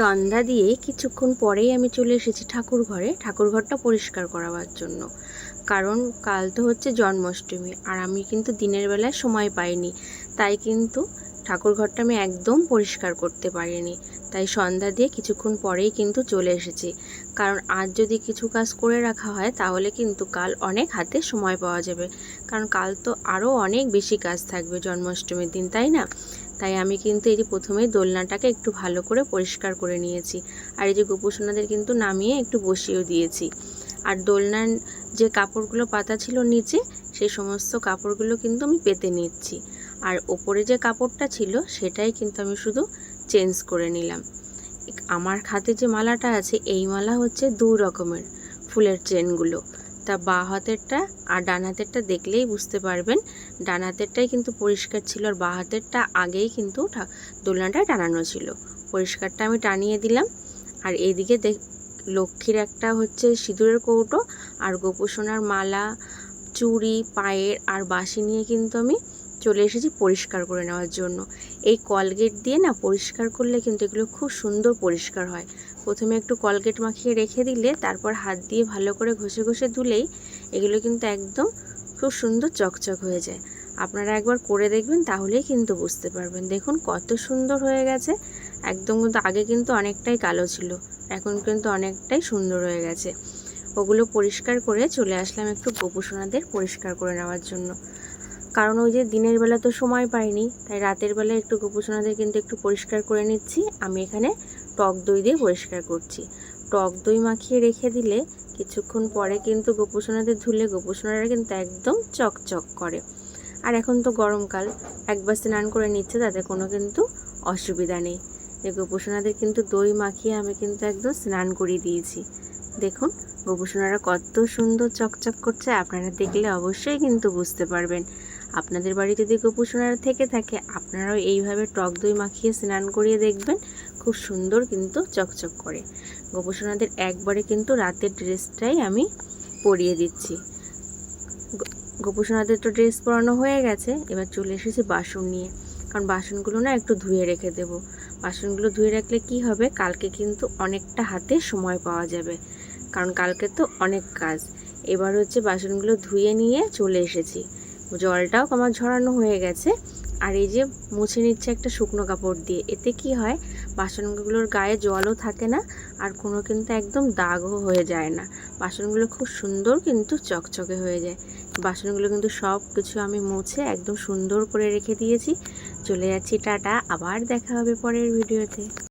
সন্ধ্যা দিয়ে কিছুক্ষণ পরেই আমি চলে এসেছি ঠাকুর ঘরে ঠাকুর ঘরটা পরিষ্কার করাবার জন্য। কারণ কাল তো হচ্ছে জন্মাষ্টমী আর আমি কিন্তু দিনের বেলায় সময় পাইনি। তাই কিন্তু ঠাকুর ঘরটা আমি একদম পরিষ্কার করতে পারিনি। তাই সন্ধ্যা দিয়ে কিছুক্ষণ পরেই কিন্তু চলে এসেছি। কারণ আজ যদি কিছু কাজ করে রাখা হয়, তাহলে কিন্তু কাল অনেক হাতে সময় পাওয়া যাবে। কারণ কাল তো আরও অনেক বেশি কাজ থাকবে জন্মাষ্টমীর দিন, তাই না? তাই আমি কিন্তু এই যে প্রথমেই দোলনাটাকে একটু ভালো করে পরিষ্কার করে নিয়েছি। আর এই যে গোপুসোনাদের কিন্তু নামিয়ে একটু বসিয়েও দিয়েছি। আর দোলনার যে কাপড়গুলো পাতা ছিল নিচে সেই সমস্ত কাপড়গুলো কিন্তু আমি পেতে নিচ্ছি। আর ওপরে যে কাপড়টা ছিল, সেটাই কিন্তু আমি শুধু চেঞ্জ করে নিলাম। আমার হাতে যে মালাটা আছে, এই মালা হচ্ছে দু রকমের ফুলের চেনগুলো। তা বা হাতেরটা আর ডান হাতেরটা দেখলেই বুঝতে পারবেন। ডান হাতেরটাই কিন্তু পরিষ্কার ছিল আর বা হাতেরটা আগেই কিন্তু দোলনাটা টানানো ছিল। পরিষ্কারটা আমি টানিয়ে দিলাম। আর এদিকে দেখ, লক্ষ্মীর একটা হচ্ছে সিঁদুরের কৌটো আর গোপুসোনার মালা, চুড়ি, পায়ের আর বাঁশি নিয়ে কিন্তু আমি চলে এসেছি পরিষ্কার করে নেওয়ার জন্য। এই কলগেট দিয়ে না পরিষ্কার করলে কিন্তু এগুলো খুব সুন্দর পরিষ্কার হয়। প্রথমে একটু কলগেট মাখিয়ে রেখে দিলে, তারপর হাত দিয়ে ভালো করে ঘষে ঘষে ধুলেই এগুলো কিন্তু একদম খুব সুন্দর চকচক হয়ে যায়। আপনারা একবার করে দেখবেন, তাহলেই কিন্তু বুঝতে পারবেন। দেখুন কত সুন্দর হয়ে গেছে। একদম কিন্তু আগে কিন্তু অনেকটাই কালো ছিল, এখন কিন্তু অনেকটাই সুন্দর হয়ে গেছে। ওগুলো পরিষ্কার করে চলে আসলাম একটু গোপুসোনাদের পরিষ্কার করে নেওয়ার জন্য। কারণ ওই যে দিনের বেলা তো সময় পাইনি, তাই রাতের বেলা একটু গোপুসোনাদের কিন্তু একটু পরিষ্কার করে নিচ্ছি। আমি এখানে টক দই দিয়ে পরিষ্কার করছি। টক দই মাখিয়ে রেখে দিলে কিছুক্ষণ পরে কিন্তু গোপুসোনাদের ধুলে গোপুসোনারা কিন্তু একদম চকচক করে। আর এখন তো গরমকাল, একবার স্নান করে নিচ্ছে তাতে কোনো কিন্তু অসুবিধা নেই। যে গোপুসোনাদের কিন্তু দই মাখিয়ে আমি কিন্তু একদম স্নান করিয়ে দিয়েছি। দেখুন, গোপুসোনারা কত সুন্দর চকচক করছে, আপনারা দেখলে অবশ্যই কিন্তু বুঝতে পারবেন। আপনাদের বাড়ি যদি গোপুসোনারা থেকে থাকে, আপনারাও এইভাবে টক দই মাখিয়ে স্নান করিয়ে দেখবেন। খুব সুন্দর কিন্তু চকচক করে। গোপুসোনাদের একবারে কিন্তু রাতের ড্রেসটাই আমি পরিয়ে দিচ্ছি। গোপুসোনাদের তো ড্রেস পরানো হয়ে গেছে, এবার চলে এসেছি বাসন নিয়ে। কারণ বাসনগুলো না একটু ধুয়ে রেখে দেবো। বাসনগুলো ধুয়ে রাখলে কি হবে? কালকে কিন্তু অনেকটা হাতে সময় পাওয়া যাবে। কারণ কালকে তো অনেক কাজ। এবার হচ্ছে বাসনগুলো ধুয়ে নিয়ে চলে এসেছি। জলটাও আমার ঝরানো হয়ে গেছে। আর এই যে মুছে নিচ্ছে একটা শুকনো কাপড় দিয়ে, এতে কি হয়? বাসনগুলোর গায়ে জলও থাকে না আর কোনো কিন্তু একদম দাগও হয়ে যায় না। বাসনগুলো খুব সুন্দর কিন্তু চকচকে হয়ে যায়। বাসনগুলো কিন্তু সব কিছু আমি মুছে একদম সুন্দর করে রেখে দিয়েছি। চলে যাচ্ছি, টাটা। আবার দেখা হবে পরের ভিডিওতে।